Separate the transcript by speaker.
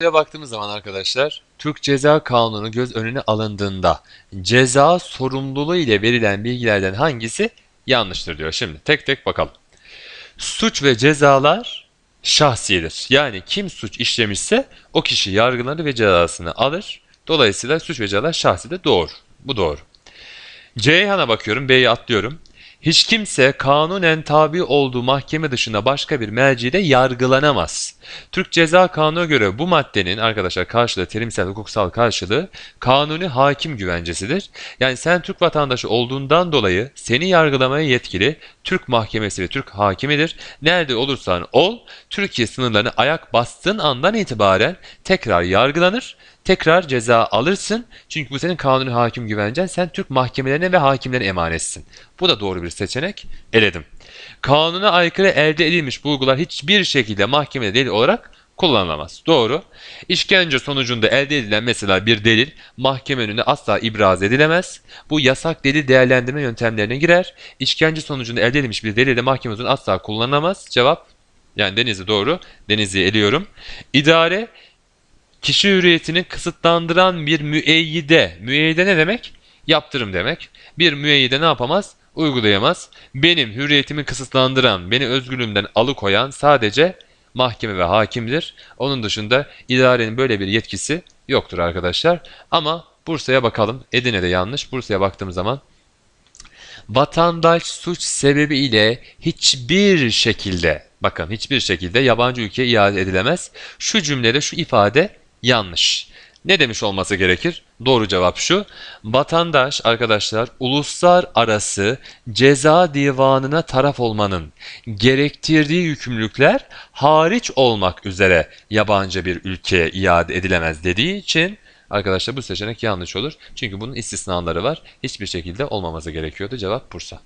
Speaker 1: Buraya baktığımız zaman arkadaşlar Türk Ceza Kanunu göz önüne alındığında ceza sorumluluğu ile verilen bilgilerden hangisi yanlıştır diyor. Şimdi tek tek bakalım. Suç ve cezalar şahsidir. Yani kim suç işlemişse o kişi yargılanır ve cezasını alır. Dolayısıyla suç ve cezalar şahsidir. Doğru. Bu doğru. Ceyhan'a bakıyorum, B'yi atlıyorum. Hiç kimse kanunen tabi olduğu mahkeme dışında başka bir mercide yargılanamaz. Türk Ceza Kanunu'na göre bu maddenin arkadaşlar karşılığı, terimsel hukuksal karşılığı kanuni hakim güvencesidir. Yani sen Türk vatandaşı olduğundan dolayı seni yargılamaya yetkili Türk mahkemesi ve Türk hakimidir. Nerede olursan ol, Türkiye sınırlarına ayak bastığın andan itibaren tekrar yargılanır tekrar ceza alırsın. Çünkü bu senin kanuni hakim güvencen. Sen Türk mahkemelerine ve hakimlerine emanetsin. Bu da doğru bir seçenek. Eledim. Kanuna aykırı elde edilmiş bulgular hiçbir şekilde mahkemede delil olarak kullanılamaz. Doğru. İşkence sonucunda elde edilen mesela bir delil mahkeme önünde asla ibraz edilemez. Bu yasak delil değerlendirme yöntemlerine girer. İşkence sonucunda elde edilmiş bir delil de mahkeme asla kullanılamaz. Cevap yani Denizli doğru. Denizli'yi eliyorum. İdare kişi hürriyetini kısıtlandıran bir müeyyide. Müeyyide ne demek? Yaptırım demek. Bir müeyyide ne yapamaz? Uygulayamaz. Benim hürriyetimi kısıtlandıran, beni özgürlüğümden alıkoyan sadece mahkeme ve hakimdir. Onun dışında idarenin böyle bir yetkisi yoktur arkadaşlar. Ama Bursa'ya bakalım. Edirne'de yanlış. Bursa'ya baktığım zaman vatandaş suç sebebiyle hiçbir şekilde bakın hiçbir şekilde yabancı ülkeye iade edilemez. Şu cümlede şu ifade yanlış. Ne demiş olması gerekir? Doğru cevap şu. Vatandaş arkadaşlar uluslararası ceza divanına taraf olmanın gerektirdiği yükümlülükler hariç olmak üzere yabancı bir ülkeye iade edilemez dediği için arkadaşlar bu seçenek yanlış olur. Çünkü bunun istisnaları var. Hiçbir şekilde olmaması gerekiyordu. Cevap Bursa.